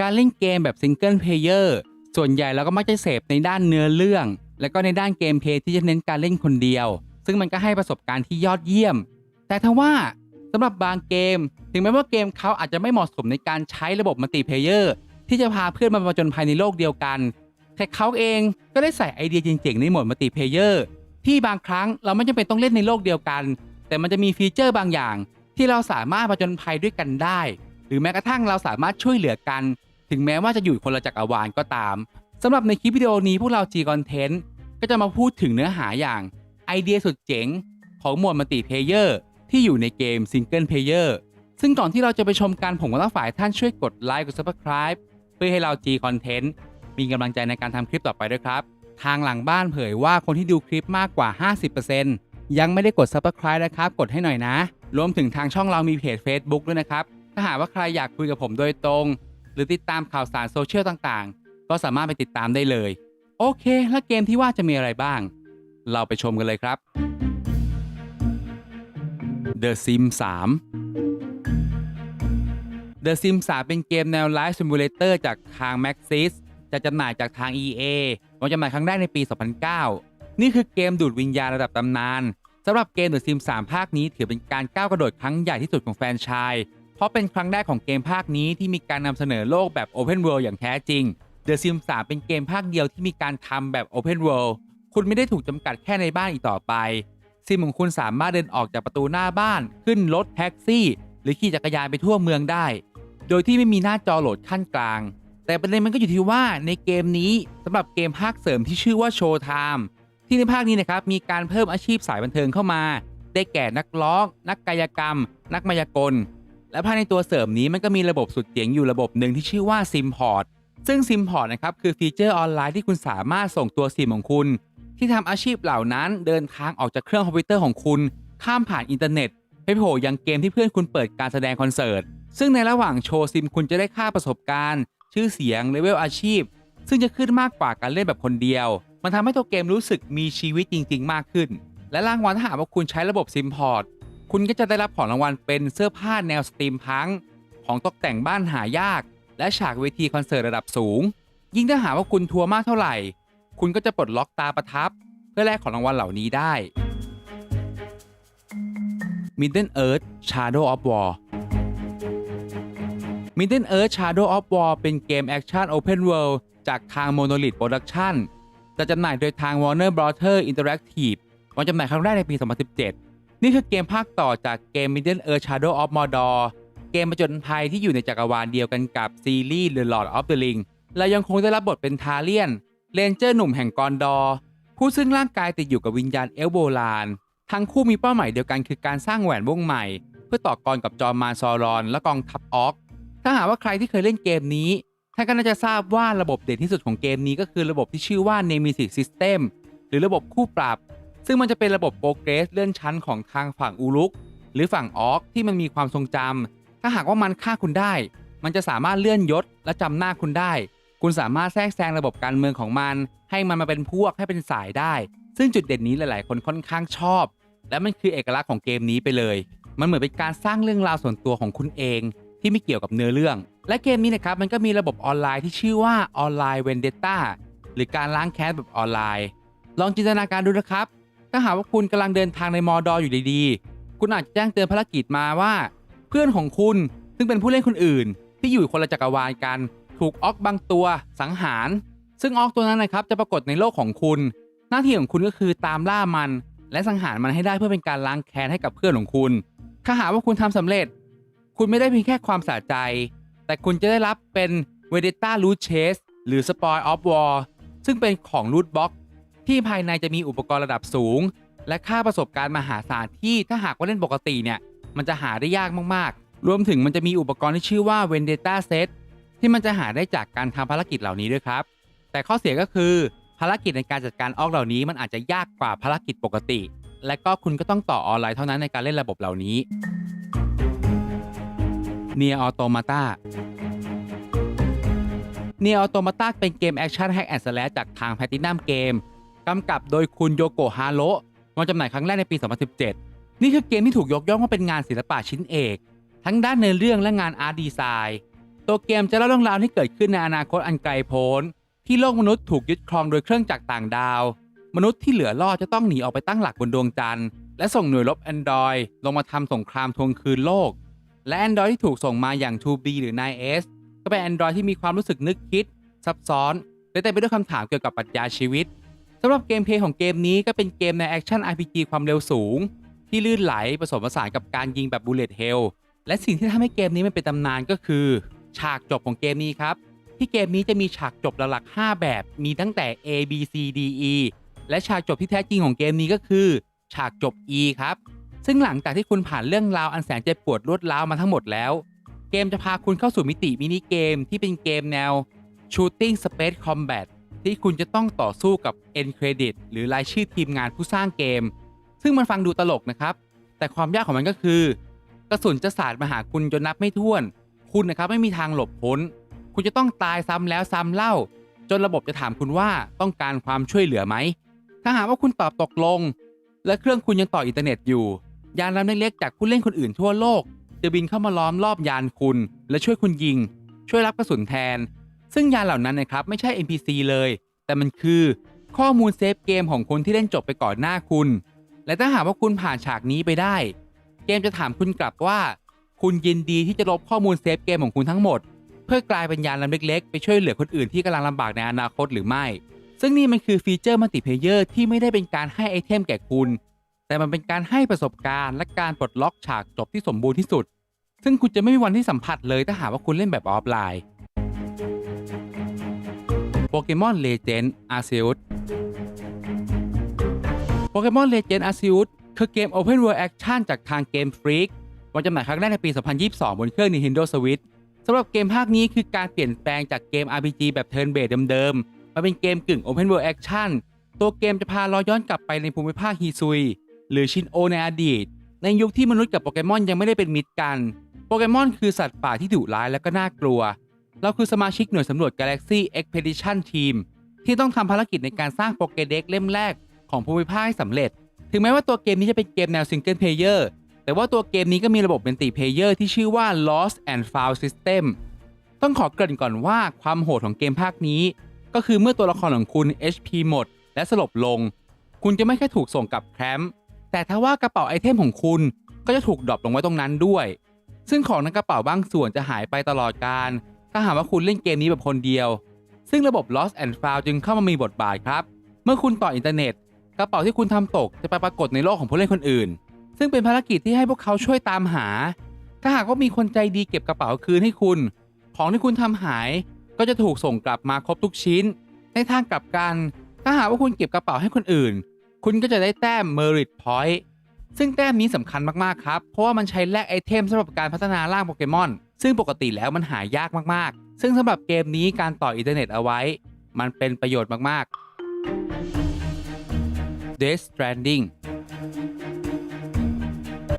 การเล่นเกมแบบซิงเกิลเพลเยอร์ส่วนใหญ่เราก็มักจะเสพในด้านเนื้อเรื่อง และก็ในด้านเกมเพลย์ที่จะเน้นการเล่นคนเดียว ซึ่งมันก็ให้ประสบการณ์ที่ยอดเยี่ยม แต่ถ้าว่าสำหรับบางเกม ถึงแม้ว่าเกมเขาอาจจะไม่เหมาะสมในการใช้ระบบมัลติเพลเยอร์ที่จะพาเพื่อนมาผจญภัยในโลกเดียวกัน แต่เขาเองก็ได้ใส่ไอเดียเจ๋งๆ ในโหมดมัลติเพลเยอร์ที่บางครั้งเราไม่จำเป็นต้องเล่นในโลกเดียวกัน แต่มันจะมีฟีเจอร์บางอย่าง ที่เราสามารถผจญภัยด้วยกันได้ หรือแม้กระทั่งเราสามารถช่วยเหลือกัน ถึงแม้ว่าจะอยู่คนละจักรวาลก็ตามสำหรับในคลิปวิดีโอนี้พวกเรา G Content ก็จะมาพูดถึงเนื้อหาอย่างไอเดียสุดเจ๋งของหมวดมัลติเพเยอร์ที่อยู่ในเกมซิงเกิลเพเยอร์ซึ่งก่อนที่เราจะไปชมกันผมก็ต้องฝ่ายท่านช่วยกดไลค์กด Subscribe เพื่อให้เรา G Content มีกำลังใจในการทำคลิปต่อไปด้วยครับ ทางหลังบ้านเผยว่าคนที่ดูคลิปมากกว่า 50%ยังไม่ได้กด Subscribe นะครับ กดให้หน่อยนะ รวมถึงทางช่องเรามีเพจ Facebook ด้วยนะครับ ถ้าหากว่าใครอยากคุยกับผมโดยตรง หรือติดตามข่าวสารโซเชียลต่างๆ ก็สามารถไปติดตามได้เลย โอเค แล้วเกมที่ว่าจะมีอะไรบ้าง เราไปชมกันเลยครับ The Sims 3 The Sims 3 เป็นเกมแนวไลฟ์ซิมูเลเตอร์จากทาง Maxis จะจำหน่ายจากทาง EA วางจำหน่ายครั้งแรกในปี 2009 นี่คือเกมดูดวิญญาณระดับตำนานสำหรับเกม The Sims 3 ภาคนี้ถือเป็นการก้าวกระโดดครั้งใหญ่ที่สุดของแฟรนไชส์ เพราะเป็นครั้งแรกของเกมภาคนี้ที่มีการนำเสนอโลกแบบ Open World อย่างแท้จริง The Sims 3 เป็นเกมภาคเดียวที่มีการทำแบบ Open World คุณไม่ได้ถูกจำกัดแค่ในบ้านอีกต่อไป ซิมของคุณสามารถเดินออกจากประตูหน้าบ้าน ขึ้นรถแท็กซี่ หรือขี่จักรยานไปทั่วเมืองได้ โดยที่ไม่มีหน้าจอโหลดขั้นกลาง แต่ประเด็นมันก็อยู่ที่ว่าในเกมนี้สำหรับเกมภาคเสริมที่ชื่อว่าโชว์ไทม์ที่ในภาคนี้นะครับมีการเพิ่มอาชีพสายบันเทิงเข้ามา ได้แก่นักร้อง นักกายกรรม นักมายากล และภายในตัวเสริมนี้มันก็มีระบบสุดเจ๋งอยู่ระบบหนึ่งที่ชื่อว่าซิมพอร์ตซึ่งซิมพอร์ตนะครับคือฟีเจอร์ออนไลน์ที่คุณสามารถส่งตัวซิมของคุณ ที่ทำอาชีพเหล่านั้นเดินทางออกจากเครื่องคอมพิวเตอร์ของคุณ ข้ามผ่านอินเทอร์เน็ตไปโผล่ยังเกมที่เพื่อนคุณเปิดการแสดงคอนเสิร์ต ซึ่งในระหว่างโชว์ซิมคุณจะได้ค่าประสบการณ์ ชื่อเสียงเลเวลอาชีพ ซึ่งจะขึ้นมากกว่าการเล่นแบบคนเดียว มันทำให้ตัวเกมรู้สึกมีชีวิตจริง ๆ มากขึ้น และรางวัลถ้าหากว่าคุณใช้ระบบซิมพอร์ต คุณก็จะได้รับของรางวัลเป็นเสื้อผ้าแนวสตรีมพังของตกแต่งบ้านหายาก และฉากเวทีคอนเสิร์ตระดับสูง ยิ่งถ้าหาว่าคุณทัวร์มากเท่าไหร่ คุณก็จะปลดล็อกตาประทับ เพื่อแลกของรางวัลเหล่านี้ได้ Middle Earth Shadow of War Middle Earth Shadow of War เป็นเกมแอคชั่น Open World จากทาง Monolith Production จะจำหน่ายโดยทาง Warner Brother Interactive วางจำหน่ายครั้งแรกในปี 2017 นี่คือเกมภาคต่อจากเกม Middle Earth Shadow of Mordor เกมประจนภัยที่อยู่ในจักรวาลเดียวกันกับซีรีส์ The Lord of the Ring และยังคงได้รับบทเป็นทาเลียนเลนเจอร์หนุ่มแห่งกอนดอร์ผู้ซึ่งร่างกายติดอยู่กับวิญญาณเอลโบราณทั้งคู่มีเป้าหมายเดียวกันคือการสร้างแหวนวงใหม่ เพื่อต่อกรกับจอมมารซอรอน และกองทัพออก ถ้าหากว่าใครที่เคยเล่นเกมนี้ท่านก็น่าจะทราบว่าระบบเด่นที่สุดของเกมนี้ก็คือระบบที่ชื่อว่า Nemesis System หรือระบบคู่ปรับ ซึ่งมันจะเป็นระบบโปรเกรสเลื่อนชั้นของทางฝั่งอูลุก หรือฝั่งออกที่มันมีความทรงจำถ้าหากว่ามันฆ่าคุณได้ มันจะสามารถเลื่อนยศและจำหน้าคุณได้ คุณสามารถแทรกแซงระบบการเมืองของมัน ให้มันมาเป็นพวกให้เป็นสายได้ ซึ่งจุดเด่นนี้หลาย ๆ คนค่อนข้างชอบ และมันคือเอกลักษณ์ของเกมนี้ไปเลย มันเหมือนเป็นการสร้างเรื่องราวส่วนตัวของคุณเอง ที่ไม่เกี่ยวกับเนื้อเรื่อง และเกมนี้นะครับมันก็มีระบบออนไลน์ที่ชื่อว่าออนไลน์เวนเดต้าหรือการล้างแค้นแบบออนไลน์ ลองจินตนาการดูนะครับ ถ้าหากว่าคุณกำลังเดินทางในมอดออยู่ดีๆ คุณอาจจะแจ้งเตือนภารกิจมาว่า เพื่อนของคุณซึ่งเป็นผู้เล่นคนอื่น ที่อยู่คนละจักรวาลกัน ถูกออกบางตัวสังหาร ซึ่งออกตัวนั้นนะครับจะปรากฏในโลกของคุณ หน้าที่ของคุณก็คือตามล่ามัน และสังหารมันให้ได้เพื่อเป็นการล้างแค้นให้กับเพื่อนของคุณ ถ้าหากว่าคุณทำสำเร็จ คุณไม่ได้เพียงแค่ความสะใจ แต่คุณจะได้รับเป็น v e d e t a Loot Chase หรือ Spoil of War ซึ่งเป็นของ Loot Box ที่ภายในจะมีอุปกรณ์ระดับสูง และค่าประสบการณ์มหาศาลที่ถ้าหากว่าเล่นปกติเนี่ยมันจะหาได้ยากมากๆ รวมถึงมันจะมีอุปกรณ์ที่ชื่อว่า Vendetta Set ที่มันจะหาได้จากการทำภารกิจเหล่านี้ด้วยครับ แต่ข้อเสียก็คือภารกิจในการจัดการออกเหล่านี้มันอาจจะยากกว่าภารกิจปกติ และก็คุณก็ต้องต่อออนไลน์เท่านั้นในการเล่นระบบเหล่านี้ เนียออโตมาตาเนียออโตมาตาเป็นเกมแอคชั่นแฮกแอนด์สแลชจากทางแพตินัมเกม กำกับโดยคุณโยโกฮาโระวางจำหน่ายครั้งแรกในปี 2017 นี่คือเกมที่ถูกยกย่องว่าเป็นงานศิลปะชิ้นเอก ทั้งด้านเนื้อเรื่องและงานอาร์ตดีไซน์ตัวเกมจะเล่าเรื่องราวที่เกิดขึ้นในอนาคตอันไกลโพ้น ที่โลกมนุษย์ถูกยึดครองโดยเครื่องจักรต่างดาว มนุษย์ที่เหลือรอดจะต้องหนีออกไปตั้งหลักบนดวงจันทร์และส่งหน่วยรบ Android ลงมาทำสงครามทวงคืนโลก และ Android ที่ถูกส่งมาอย่าง 2B หรือ 9S ก็เป็น Android ที่มีความรู้สึกนึกคิด ซับซ้อนและเต็มไปด้วยคำถามเกี่ยวกับปรัชญาชีวิต สำหรับเกมเพลย์ของเกมนี้ก็เป็นเกมในแอคชั่น RPG ความเร็วสูง ที่ลื่นไหลผสมผสานกับการยิงแบบ Bullet Hell และสิ่งที่ทำให้เกมนี้มันเป็นตำนานก็คือ ฉากจบของเกมนี้ครับ ที่เกมนี้จะมีฉากจบหลักๆ5แบบ มีตั้งแต่ A B C D E และฉากจบที่แท้จริงของเกมนี้ก็คือ ฉากจบ E ครับ ซึ่งหลังจากที่คุณผ่านเรื่องราวอันแสนเจ็บปวดรวดร้าวมาทั้งหมดแล้ว เกมจะพาคุณเข้าสู่มิติมินิเกมที่เป็นเกมแนว Shooting Space Combat ที่คุณจะต้องต่อสู้กับ End Credit หรือรายชื่อทีมงานผู้สร้างเกม ซึ่งมันฟังดูตลกนะครับ แต่ความยากของมันก็คือ กระสุนจะสาดมาหาคุณจนนับไม่ถ้วน คุณนะครับไม่มีทางหลบพ้น คุณจะต้องตายซ้ำแล้วซ้ำเล่า จนระบบจะถามคุณว่าต้องการความช่วยเหลือไหม ถ้าหากว่าคุณตอบตกลง และเครื่องคุณยังต่ออินเทอร์เน็ตอยู่ ยานลำเล็กๆจากผู้เล่นคนอื่นทั่วโลก จะบินเข้ามาล้อมรอบยานคุณ และช่วยคุณยิง ช่วยรับกระสุนแทน ซึ่งยานเหล่านั้นนะครับไม่ใช่ NPC เลย แต่มันคือข้อมูลเซฟเกมของคนที่เล่นจบไปก่อนหน้าคุณ และถ้าหากว่าคุณผ่านฉากนี้ไปได้ เกมจะถามคุณกลับว่า คุณยินดีที่จะลบข้อมูลเซฟเกมของคุณทั้งหมด เพื่อกลายเป็นยานลำเล็กๆ ไปช่วยเหลือคนอื่นที่กำลังลำบากในอนาคตหรือไม่ ซึ่งนี่มันคือฟีเจอร์มัลติเพเยอร์ที่ไม่ได้เป็นการให้ไอเทมแก่คุณ แต่มันเป็นการให้ประสบการณ์ และการปลดล็อกฉากจบที่สมบูรณ์ที่สุด ซึ่งคุณจะไม่มีวันที่สัมผัสเลยถ้าหากว่าคุณเล่นแบบออฟไลน์ เกมอนเลเจนด์อาร์เซอุสโปเกมอนเลเจนด์อาร์เซอุสคือเกม Open World Action จากทางเกม Freak วางจำหน่ายครั้งแรกในปี 2022 บนเครื่อง Nintendo Switch สำหรับเกมภาคนี้คือการเปลี่ยนแปลงจากเกม RPG แบบ Turn Based เดิมๆ มาเป็นเกมกึ่ง Open World Action ตัวเกมจะพาเราย้อนกลับไปในภูมิภาคฮิซุย หรือชินโอในอดีต ในยุคที่มนุษย์กับโปเกมอนยังไม่ได้เป็นมิตรกัน โปเกมอนคือสัตว์ป่าที่ดุร้ายและก็น่ากลัว เราคือสมาชิกหน่วยสำรวจ Galaxy Expedition Team ที่ต้องทำภารกิจในการสร้างโปเกเด็กเล่มแรกของภูมิภาคให้สำเร็จ ถึงแม้ว่าตัวเกมนี้จะเป็นเกมแนวซิงเกิลเพลเยอร์แต่ว่าตัวเกมนี้ก็มีระบบเป็นติเพลเยอร์ที่ชื่อว่า Lost and Found System ต้องขอเกริ่นก่อนว่าความโหดของเกมภาคนี้ ก็คือเมื่อตัวละครของคุณ HP หมด และสลบลง คุณจะไม่แค่ถูกส่งกลับแคมป์แต่ถ้าว่ากระเป๋าไอเทมของคุณก็จะถูกดรอปลงไว้ตรงนั้นด้วย ซึ่งของในกระเป๋าบางส่วนจะหายไปตลอดการ ถ้าหากว่าคุณเล่นเกมนี้แบบคนเดียว ซึ่งระบบ Lost and Found จึงเข้ามามีบทบาทครับ เมื่อคุณต่ออินเทอร์เน็ตกระเป๋าที่คุณทำตกจะไปปรากฏในโลกของผู้เล่นคนอื่น ซึ่งเป็นภารกิจที่ให้พวกเขาช่วยตามหา ถ้าหากว่ามีคนใจดีเก็บกระเป๋าคืนให้คุณ ของที่คุณทำหายก็จะถูกส่งกลับมาครบทุกชิ้น ในทางกลับกัน ถ้าหากว่าคุณเก็บกระเป๋าให้คนอื่น คุณก็จะได้แต้ม Merit Point ซึ่งแต้มนี้สำคัญมากๆครับ เพราะว่ามันใช้แลกไอเทมสำหรับการพัฒนาร่างโปเกมอน ซึ่งปกติแล้วมันหายากมากๆ ซึ่งสำหรับเกมนี้การต่ออินเทอร์เน็ตเอาไว้ มันเป็นประโยชน์มากๆ Death Stranding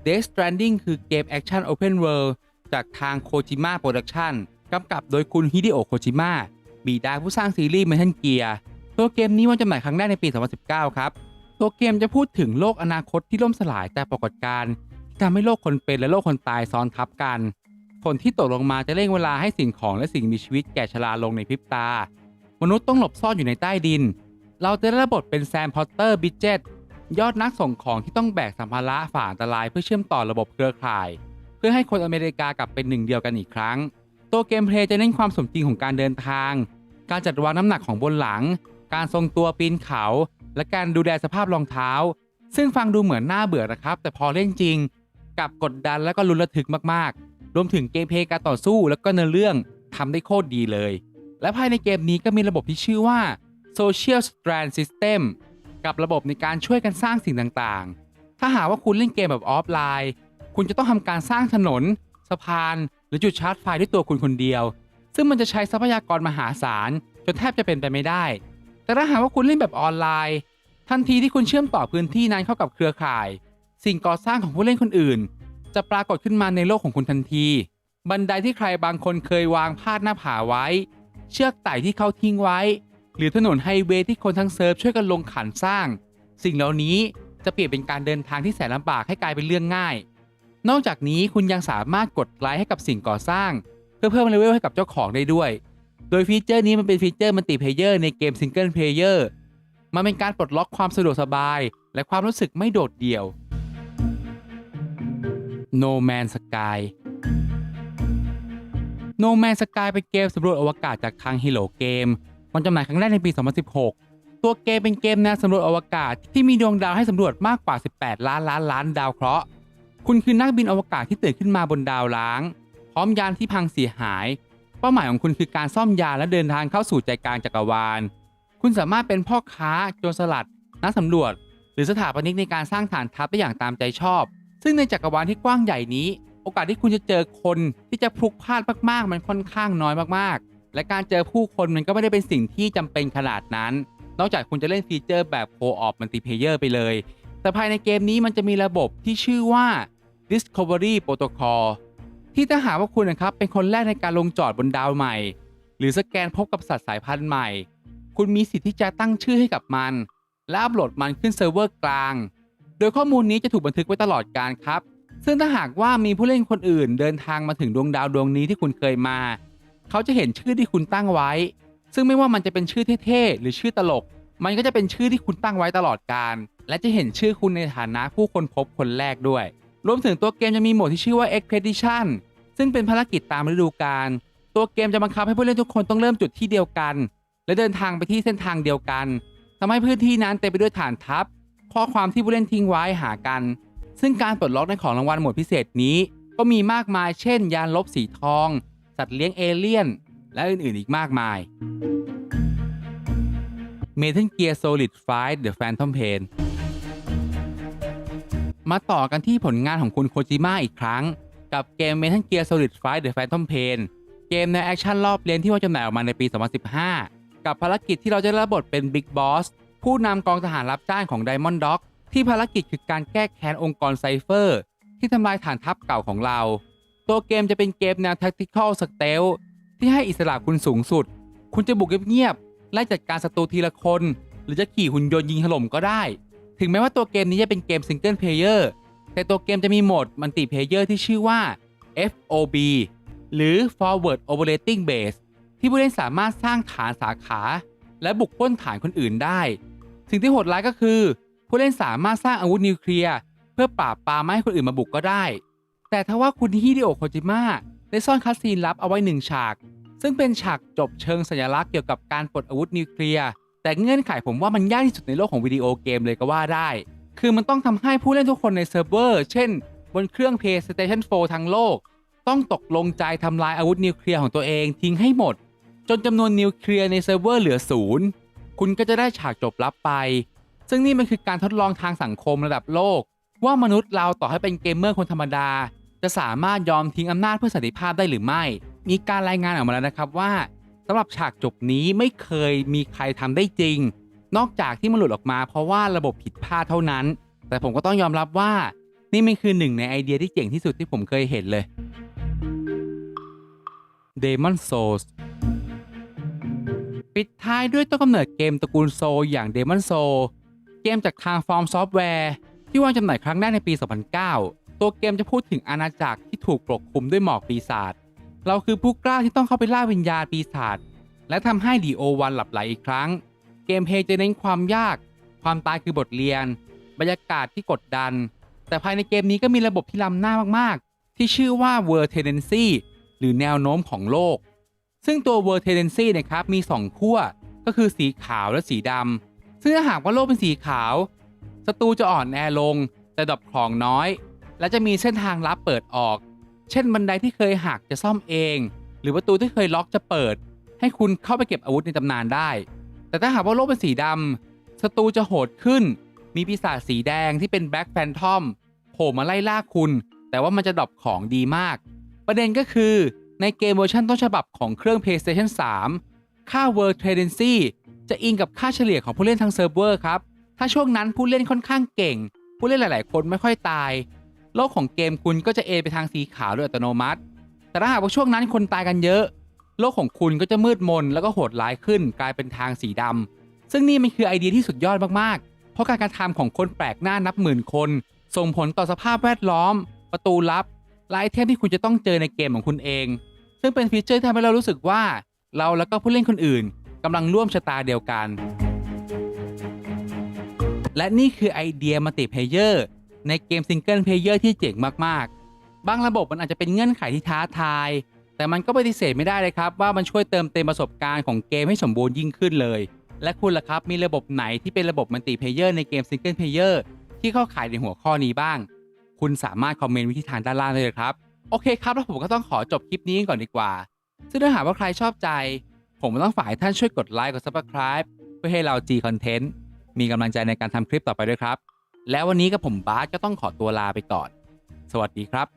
Death Stranding คือเกมแอคชั่น Open World จากทาง Kojima Production กำกับโดยคุณฮิเดโอโคจิมะบิดาผู้สร้างซีรีส์ Metal Gear ตัวเกมนี้วางจำหน่ายครั้งแรกในปี 2019 ครับ ตัวเกมจะพูดถึงโลกอนาคตที่ล่มสลายแต่ปรากฏการณ์ทำให้โลกคนเป็นและโลกคนตายซ้อนทับกันฝนที่ตกลงมาจะเร่งเวลาให้สิ่งของและสิ่งมีชีวิตแก่ชราลงในพริบตา มนุษย์ต้องหลบซ่อนอยู่ในใต้ดิน เราจะได้รับบทเป็นแซมพอตเตอร์บิจเจตยอดนักส่งของที่ต้องแบกสัมภาระฝ่าอันตรายเพื่อเชื่อมต่อระบบเครือข่าย เพื่อให้คนอเมริกากลับเป็นหนึ่งเดียวกันอีกครั้ง ตัวเกมเพลย์จะเน้นความสมจริงของการเดินทาง การจัดวางน้ำหนักของบนหลัง การทรงตัวปีนเขา และการดูแลสภาพรองเท้า ซึ่งฟังดูเหมือนน่าเบื่อนะครับ แต่พอเล่นจริงกับกดดันและก็ลุ้นระทึกมากๆ รวมถึงเกมเพลย์การต่อสู้และก็เนื้อเรื่องทำได้โคตรดีเลย และภายในเกมนี้ก็มีระบบที่ชื่อว่า Social Strand System กับระบบในการช่วยกันสร้างสิ่งต่างๆ ถ้าหากว่าคุณเล่นเกมแบบออฟไลน์ คุณจะต้องทำการสร้างถนน สะพาน หรือจุดชาร์จไฟด้วยตัวคุณคนเดียว ซึ่งมันจะใช้ทรัพยากรมหาศาลจนแทบจะเป็นไปไม่ได้ แต่ถ้าหากว่าคุณเล่นแบบออนไลน์ ทันทีที่คุณเชื่อมต่อพื้นที่นั้นเข้ากับเครือข่าย สิ่งก่อสร้างของผู้เล่นคนอื่น จะปรากฏขึ้นมาในโลกของคุณทันที บันไดที่ใครบางคนเคยวางพาดหน้าผาไว้ เชือกไต่ที่เขาทิ้งไว้ หรือถนนไฮเวย์ที่คนทั้งเซิร์ฟช่วยกันลงขันสร้าง สิ่งเหล่านี้จะเปลี่ยนเป็นการเดินทางที่แสนลำบากให้กลายเป็นเรื่องง่าย นอกจากนี้คุณยังสามารถกดไลค์ให้กับสิ่งก่อสร้าง เพื่อเพิ่มเลเวลให้กับเจ้าของได้ด้วย โดยฟีเจอร์นี้มันเป็นฟีเจอร์มัลติเพเยอร์ในเกมซิงเกิลเพลเยอร์มันเป็นการปลดล็อกความสะดวกสบาย และความรู้สึกไม่โดดเดี่ยว No Man's Sky No Man's Sky เป็นเกมสำรวจอวกาศจากทาง Hello Game มันจำหน่ายครั้งแรกในปี 2016 ตัวเกมเป็นเกมแนวสำรวจอวกาศที่มีดวงดาวให้สำรวจมากกว่า 18 ล้านล้านล้านดาวเคราะห์ คุณคือนักบินอวกาศที่ตื่นขึ้นมาบนดาวล้าง พร้อมยานที่พังเสียหาย ป้าหมายของคุณคือการซ่อมยาและเดินทางเข้าสู่ใจกลางจักรวาล คุณสามารถเป็นพ่อค้าโจรสลัด นักสำรวจ หรือสถาปนิกในการสร้างฐานทัพได้อย่างตามใจชอบ ซึ่งในจักรวาลที่กว้างใหญ่นี้ โอกาสที่คุณจะเจอคนที่จะพลุกพลานมากๆ มันค่อนข้างน้อยมากๆ และการเจอผู้คนมันก็ไม่ได้เป็นสิ่งที่จำเป็นขนาดนั้น นอกจากคุณจะเล่นฟีเจอร์แบบโคออ p มัลติเพเยอร์ไปเลย แต่ภายในเกมนี้มันจะมีระบบที่ชื่อว่า Discovery Protocol ที่ถ้าหากว่าคุณนะครับเป็นคนแรกในการลงจอดบนดาวใหม่ หรือสแกนพบกับสัตว์สายพันธุ์ใหม่ คุณมีสิทธิ์ที่จะตั้งชื่อให้กับมัน และอัปโหลดมันขึ้นเซิร์ฟเวอร์กลาง โดยข้อมูลนี้จะถูกบันทึกไว้ตลอดการครับ ซึ่งถ้าหากว่ามีผู้เล่นคนอื่น เดินทางมาถึงดวงดาวดวงนี้ที่คุณเคยมา เขาจะเห็นชื่อที่คุณตั้งไว้ ซึ่งไม่ว่ามันจะเป็นชื่อเท่ๆหรือชื่อตลก มันก็จะเป็นชื่อที่คุณตั้งไว้ตลอดการ และจะเห็นชื่อคุณในฐานะผู้คนพบคนแรกด้วย รวมถึงตัวเกมจะมีโหมดที่ชื่อว่า Expedition ซึ่งเป็นภารกิจตามฤดูกาล ตัวเกมจะบังคับให้ผู้เล่นทุกคนต้องเริ่มจุดที่เดียวกัน และเดินทางไปที่เส้นทางเดียวกันทำให้พื้นที่นั้นเต็มไปด้วยฐานทัพ ข้อความที่ผู้เล่นทิ้งไว้หากัน ซึ่งการปลดล็อกในของรางวัลหมวดพิเศษนี้ ก็มีมากมาย เช่น ยานลบสีทอง สัตว์เลี้ยงเอเลี่ยน และอื่นๆ อีกมากมาย Metal Gear Solid 5 The Phantom Pain มาต่อกันที่ผลงานของคุณโคจิมะอีกครั้ง กับเกม Metal Gear Solid 5 The Phantom Pain เกมในแอคชั่นรอบเลียนที่ว่าจำหน่ายออกมาในปี 2015 กับภารกิจที่เราจะรับบทเป็น Big Boss ผู้นำกองทหารรับจ้างของ Diamond Dog ที่ภารกิจคือการแก้แค้นองค์กรไซเฟอร์ที่ทำลายฐานทัพเก่าของเรา ตัวเกมจะเป็นเกมแนว Tactical Stealth ที่ให้อิสระคุณสูงสุด คุณจะบุกเงียบๆไล่จัดการศัตรูทีละคน หรือจะขี่หุ่นยนต์ยิงถล่มก็ได้ ถึงแม้ว่าตัวเกมนี้จะเป็นเกมซิงเกิลเพลเยอร์แต่ตัวเกมจะมีโหมดมัลติเพลเยอร์ที่ชื่อว่า FOB หรือ Forward Operating Base ที่ผู้เล่นสามารถสร้างฐานสาขา และบุกป้นฐานคนอื่นได้ สิ่งที่โหดร้ายก็คือ ผู้เล่นสามารถสร้างอาวุธนิวเคลียร์เพื่อปราบปรามไม่ให้คนอื่นมาบุกก็ได้ แต่ถ้าว่าคุณฮิเดโอะโคจิมะได้ซ่อนคัสซีนลับเอาไว้หนึ่งฉาก ซึ่งเป็นฉากจบเชิงสัญลักษณ์เกี่ยวกับการปลดอาวุธนิวเคลียร์ แต่เงื่อนไขผมว่ามันยากที่สุดในโลกของวิดีโอเกมเลยก็ว่าได้ คือมันต้องทำให้ผู้เล่นทุกคนในเซิร์ฟเวอร์ เช่น บนเครื่อง PlayStation 4 ทั้งโลก ต้องตกลงใจทำลายอาวุธนิวเคลียร์ของตัวเองทิ้งให้หมด จนจำนวนนิวเคลียร์ในเซิร์ฟเวอร์เหลือศูนย์คุณก็จะได้ฉากจบลับไป ซึ่งนี่มันคือการทดลองทางสังคมระดับโลก ว่ามนุษย์เราต่อให้เป็นเกมเมอร์คนธรรมดา จะสามารถยอมทิ้งอำนาจเพื่อสันติภาพได้หรือไม่ มีการรายงานออกมาแล้วนะครับว่า สำหรับฉากจบนี้ไม่เคยมีใครทำได้จริง นอกจากที่มันหลุดออกมา เพราะว่าระบบผิดพลาดเท่านั้น แต่ผมก็ต้องยอมรับว่า นี่มันคือหนึ่งในไอเดียที่เจ๋งที่สุดที่ผมเคยเห็นเลย Demon Souls ปิดท้ายด้วยต้นกำเนิดเกมตระกูลโซอย่าง Demon Soul เกมจากทางฟอร์มซอฟต์แวร์ที่วางจำหน่ายครั้งแรกในปี 2009 ตัวเกมจะพูดถึงอาณาจักรที่ถูกปกคลุมด้วยหมอกปีศาจ เราคือผู้กล้าที่ต้องเข้าไปล่าวิญญาณปีศาจและทำให้ดีโอวันหลับไหลอีกครั้ง เกมเพย์จะเน้นความยาก ความตายคือบทเรียน บรรยากาศที่กดดัน แต่ภายในเกมนี้ก็มีระบบที่ล้ำหน้ามากๆ ที่ชื่อว่า World Tendency หรือแนวโน้มของโลก ซึ่งตัว World Tendency นะครับมี 2 ขั้ว ก็คือสีขาวและสีดำซึ่งถ้าหากว่าโลกเป็นสีขาวศัตรูจะอ่อนแอลง แต่ดรอปของน้อย และจะมีเส้นทางลับเปิดออก เช่นบันไดที่เคยหักจะซ่อมเอง หรือประตูที่เคยล็อกจะเปิด ให้คุณเข้าไปเก็บอาวุธในตำนานได้ แต่ถ้าหากว่าโลกเป็นสีดำศัตรูจะโหดขึ้น มีปีศาจสีแดงที่เป็นแบ็คแฟนทอมโผล่มาไล่ล่าคุณ แต่ว่ามันจะดรอปของดีมาก ประเด็นก็คือในเกมเวอร์ชันต้นฉบับของเครื่อง PlayStation 3 ค่า World Tendency จะอิงกับค่าเฉลี่ยของผู้เล่นทั้งเซิร์ฟเวอร์ครับ ถ้าช่วงนั้นผู้เล่นค่อนข้างเก่ง ผู้เล่นหลาย ๆ คนไม่ค่อยตาย โลกของเกมคุณก็จะเอไปทางสีขาวโดยอัตโนมัติ แต่ถ้าหากว่าช่วงนั้นคนตายกันเยอะ โลกของคุณก็จะมืดมนแล้วก็โหดร้ายขึ้น กลายเป็นทางสีดำซึ่งนี่มันคือไอเดียที่สุดยอดมากๆ เพราะการกระทำของคนแปลกหน้านับหมื่นคน ส่งผลต่อสภาพแวดล้อม ประตูลับและไอเทมที่คุณจะต้องเจอในเกมของคุณเอง ซึ่งซึ่งเป็นฟีเจอร์ที่ทำให้เรารู้สึกว่า เราแล้วก็ผู้เล่นคนอื่นกำลังร่วมชะตาเดียวกัน และนี่คือไอเดียมัลติเพเยอร์ ในเกมซิงเกิลเพเยอร์ที่เจ๋งมากๆ บางระบบมันอาจจะเป็นเงื่อนไขที่ท้าทาย แต่มันก็ปฏิเสธไม่ได้เลยครับ ว่ามันช่วยเติมเต็มประสบการณ์ของเกมให้สมบูรณ์ยิ่งขึ้นเลย และคุณล่ะครับมีระบบไหนที่เป็นระบบมัลติเพเยอร์ในเกมซิงเกิลเพเยอร์ที่เข้าข่ายในหัวข้อนี้บ้าง คุณสามารถคอมเมนต์วิธีทางด้านล่างได้เลยครับ โอเคครับ แล้วผมก็ต้องขอจบคลิปนี้ก่อนดีกว่า ซึ่งถ้าหากว่าใครชอบใจ ผมก็ต้องฝากให้ท่านช่วยกดไลค์กด subscribe เพื่อให้เรา G Content มีกำลังใจในการทำคลิปต่อไปด้วยครับ แล้ววันนี้กับผมบาสก็ต้องขอตัวลาไปก่อน สวัสดีครับ